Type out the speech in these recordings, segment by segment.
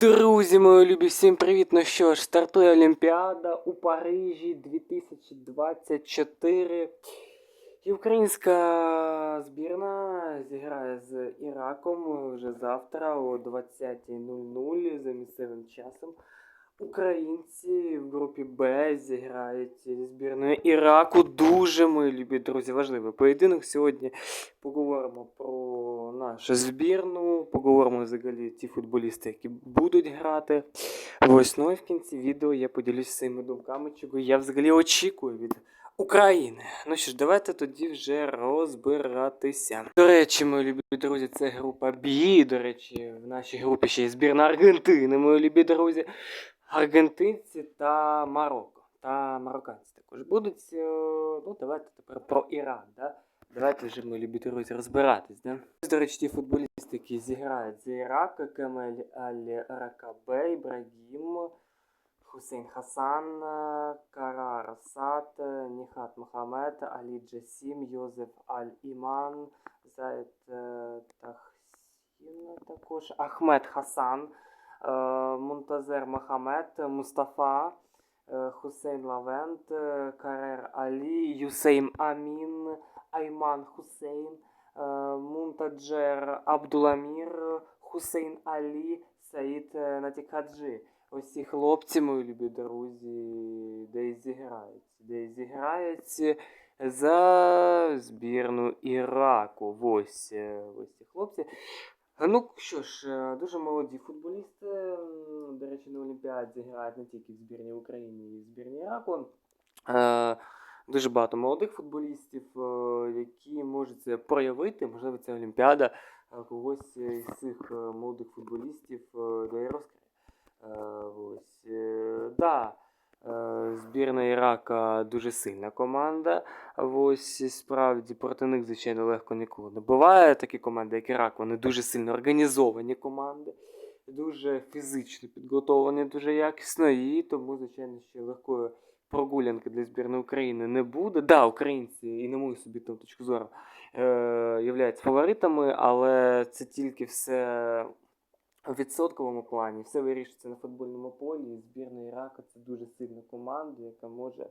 Друзі, мої любі, всім привіт! Ну що ж, стартує Олімпіада у Парижі 2024. І українська збірна зіграє з Іраком вже завтра о 20.00 за місцевим часом. Українці в групі Б зіграють зі збірною Іраку. Дуже мої любі друзі, важливий поєдинок. Сьогодні поговоримо про нашу збірну, поговоримо взагалі ті футболісти, які будуть грати. Ось, ну і в кінці відео я поділюсь своїми думками, чого я взагалі очікую від України. Ну що ж, давайте тоді вже розбиратися. До речі, мої любі друзі, це група Б. До речі, в нашій групі ще є збірна Аргентини, мої любі друзі. Аргентинці та Марокко. Та марокканці також будуть. е, Ну, давайте тепер про Іран. Да? Давайте вже ми любі розбиратись. Да? До речі, ті футболісти, які зіграють за Кемель Аль-Ракабе, Ібрагім, Хусейн Хасан, Карар Сад, Ніхат Мохамед, Алі Джасім, Йозеф Аль-Іман, Зайд е, Тахсін також, Ахмед Хасан, е, Мунтазер Мохамед, Мустафа, е, Хусейн Лавент, Карер Алі, Юсейм Амін, Айман Хусейн, е, Мунтаджер Абдуламір, Хусейн Алі, Саїд е, Натікаджи. Ось ці хлопці, мої любі друзі, десь зіграють. Десь зіграють за збірну Іраку. Ось, е, ось ці хлопці. Ну що ж, дуже молоді футболісти. До речі, на Олімпіаді грають не тільки в збірні України і в збірні Іраку. Дуже багато молодих футболістів, е, які можуть це проявити. Можливо, ця Олімпіада е, когось із цих е, молодих футболістів дає розкрити. Е, Ось. Да. Збірна Ірака дуже сильна команда. Ось справді проти них, звичайно, легко ніколи не буває. Такі команди, як Ірак, вони дуже сильно організовані команди, дуже фізично підготовлені, дуже якісно, і тому, звичайно, ще легкої прогулянки для збірної України не буде. Да, українці, і на мою собі точку зору, е, являються фаворитами, але це тільки все в відсотковому плані. Все вирішується на футбольному полі. Збірна Ірака це дуже сильна команда, яка може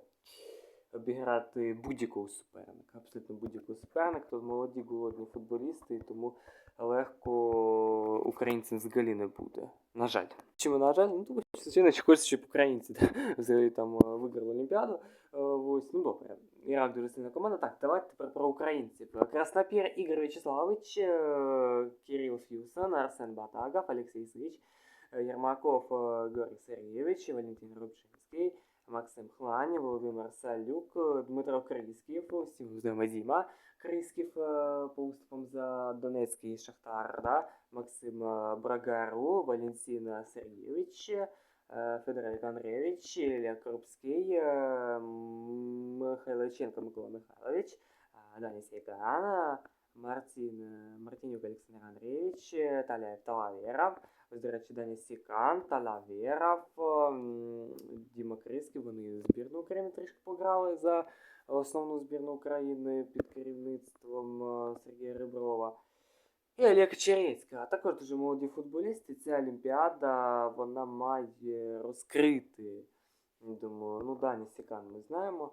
обіграти будь-якого суперника. Абсолютно будь-якого суперника. Тут молоді голодні футболісти, і тому легко українцям взагалі не буде. На жаль. Чому на жаль? Ну тому що звичайно, хочеться, щоб українці да, взагалі там е, виграли Олімпіаду. Е, Ось, ну добре. Ірак дуже сильна команда. Так, давайте тепер про українців. Краснопір Ігор Вячеславович, е, Кирил Фьюсон, Арсен Батагов, Олексій Сич, Єрмаков Георгій Сергійович, Валентин Рубчинський, Максим Хлань, Володимир Салюк, Дмитро Крисків, Діма Крисків е, по уступам за Донецький Шахтар, да? Максим е, Брагару, Валентин Сергійович, е, Федорик Андрійович, Ілля Коробський, е, М- Михайличенко Микола Михайлович, е, Даня Мартин, е, Мартинюк Олександр Андрійович, е, Таляєв Талаверов, ось, до речі, Даня Сікан, Талаверов, м, Діма Криський, вони збірну України трішки пограли за основну збірну України під керівництвом Сергія Реброва. І Олег Черецька, а також дуже молоді футболісти. Ця Олімпіада вона має розкрити. Думаю, ну Дані Сікан ми знаємо.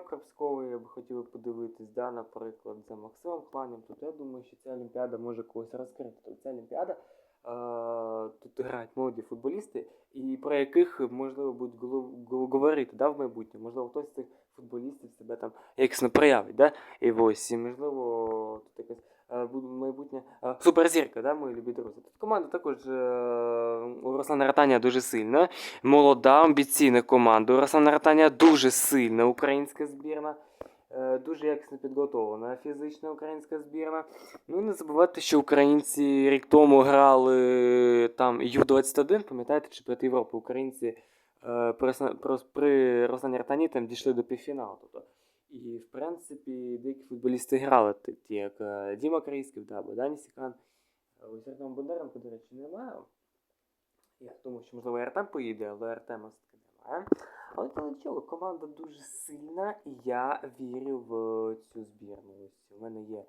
Крапського я би хотів подивитись, да, наприклад, за Максимом Хланем. Тут я думаю, що ця Олімпіада може когось розкрити. Тобто ця Олімпіада е, тут грають молоді футболісти, і про яких можливо будуть говорити да, в майбутньому. Можливо, хтось з цих футболістів себе там якісно проявить. Да? І ось, і можливо, тут якась майбутня е, суперзірка, да, мої любі друзі. Тут команда також е, у Руслана Ратаня дуже сильна, молода, амбіційна команда. У Руслана Ратаня дуже сильна українська збірна. е, Дуже якісно підготовлена фізична українська збірна. Ну і не забувайте, що українці рік тому грали там Ю-21, пам'ятаєте, чемпіонат Європи. Українці е, при Руслані Ратані там дійшли до півфіналу. Тобто, і, в принципі, деякі футболісти грали, ті, як е, Діма Краївський, да, або Сікан. Е, Артем Бондаренко, до речі, немає. Я думаю, що, можливо, і Артем поїде, але Артема все-таки немає. Але це нічого, команда дуже сильна, і я вірю в цю збірну. Ось у мене є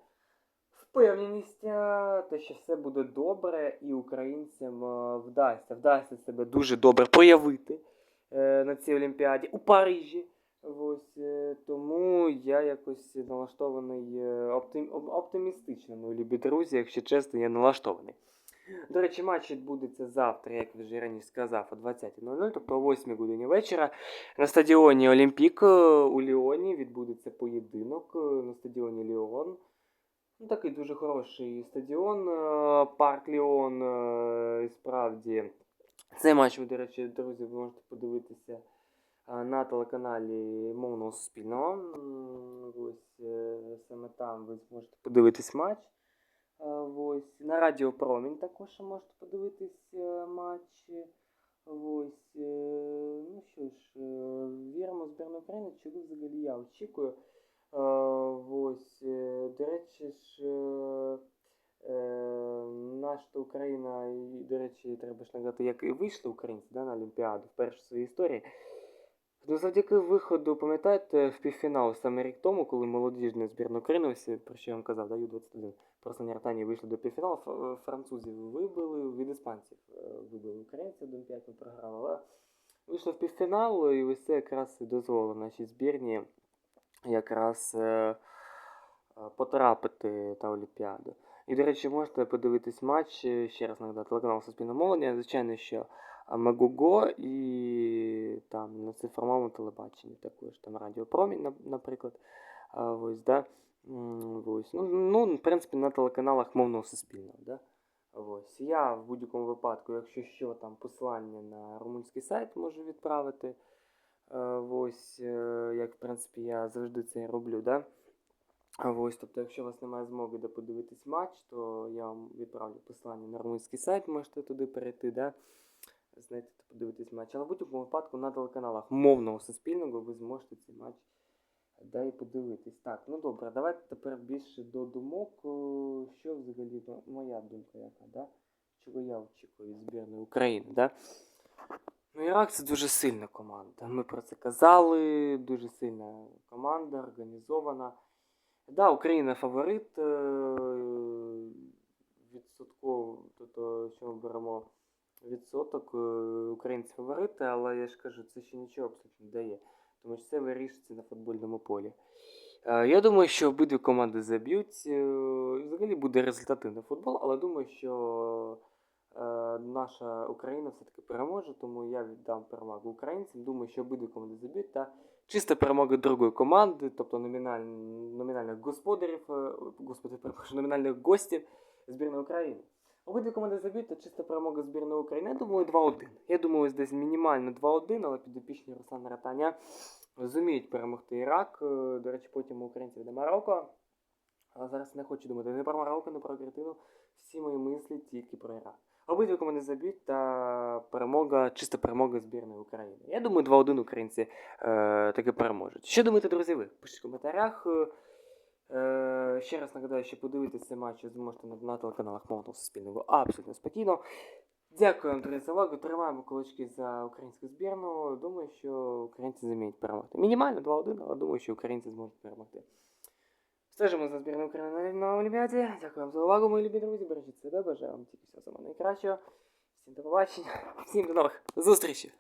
впевненість, е, те, що все буде добре, і українцям вдасться, вдасться себе дуже добре проявити на цій Олімпіаді у Парижі. Ось е, тому я якось налаштований е, оптим, оптимістично, мої друзі, якщо чесно, я налаштований. До речі, матч відбудеться завтра, як вже раніше сказав, о 20.00, тобто о 8 годині вечора. На стадіоні Олімпік е, у Ліоні відбудеться поєдинок на стадіоні Ліон. Ну, такий дуже хороший стадіон, парк Ліон. справді. Цей матч ви, до речі, друзі, ви можете подивитися на телеканалі Мовного Суспільного. Ось е, саме там ви зможете подивитись матч. Ось. На Радіо Промінь також можете подивитись е, матчі. Ось. е, Ну що ж, віримо в збірну України, чого взагалі я очікую. Ось. До речі ж. Наша Україна, і, до речі, треба ж нагадати, як і вийшли українці да, на Олімпіаду в своїй історії. Ну, завдяки виходу, пам'ятаєте, в півфінал саме рік тому, коли молодіжна збірна України, про що я вам казав, да, Ю-21, просто на вийшли до півфіналу, французів вибили, від іспанців е, вибили українців, 1-5 ми програли, але вийшли в півфінал, і ось це якраз і дозволило нашій збірні якраз е, е, потрапити на Олімпіаду. І, до речі, можете подивитись матч, ще раз нагадаю, телеканал Суспільне мовлення, звичайно, що Мегого і там на цифровому телебаченні також там Радіо Промінь, нап- наприклад. Ось, да? Ось. Ну, ну, в принципі, на телеканалах мовного суспільного. Да? Ось. Я в будь-якому випадку, якщо що, там посилання на румунський сайт можу відправити. Ось, е, як в принципі я завжди це роблю, да? Ось, тобто, якщо у вас немає змоги де подивитись матч, то я вам відправлю посилання на румунський сайт, можете туди перейти, да? Знайти та подивитись матч. Але в будь-якому випадку на телеканалах мовного суспільного ви зможете цей матч да, і подивитись. Так, ну добре, давайте тепер більше до думок. Що взагалі моя думка яка, да? Чого я очікую від збірної України, да? Ну, Ірак це дуже сильна команда. Ми про це казали. Дуже сильна команда, організована. Да, Україна фаворит. е, Відсотково, тобто, що ми беремо відсоток, е, українці фаворити, але я ж кажу, це ще нічого абсолютно не дає. Тому що це вирішиться на футбольному полі. Е, Я думаю, що обидві команди заб'ють. е, Взагалі буде результативний футбол, але думаю, що наша Україна все-таки переможе, тому я віддам перевагу українцям. Думаю, що обидві команди заб'ють. Та чиста перемога другої команди, тобто номіналь... номінальних господарів, господи, перепрошую, номінальних гостів збірної України. Обидві команди заб'ють, та чиста перемога збірної України. Я думаю, 2-1. Я думаю, ось десь мінімально 2-1, але підопічні Руслана Ратаня зуміють перемогти Ірак. Е, До речі, потім українців до Марокко. Але зараз не хочу думати не про Марокко, не про Аргентину. Всі мої мислі тільки про Ірак. Обидві команди заб'ють та перемога, чиста перемога збірної України. Я думаю, 2-1 українці е, таки переможуть. Що думаєте, друзі, ви? Пишіть в коментарях. Е, ще раз нагадаю, що подивитися цей матч ви зможете на, на телеканалах мовного суспільного абсолютно спокійно. Дякую за увагу. Тримаємо кулачки за українську збірну. Думаю, що українці зуміють перемогти. Мінімально 2-1, але думаю, що українці зможуть перемогти. Стежимо за збірною України на Олімпіаді. Дякую вам за увагу, мої любі друзі. Бережіть себе, бажаю вам тільки всього самого найкращого. Всім до побачення, всім до нових зустрічей!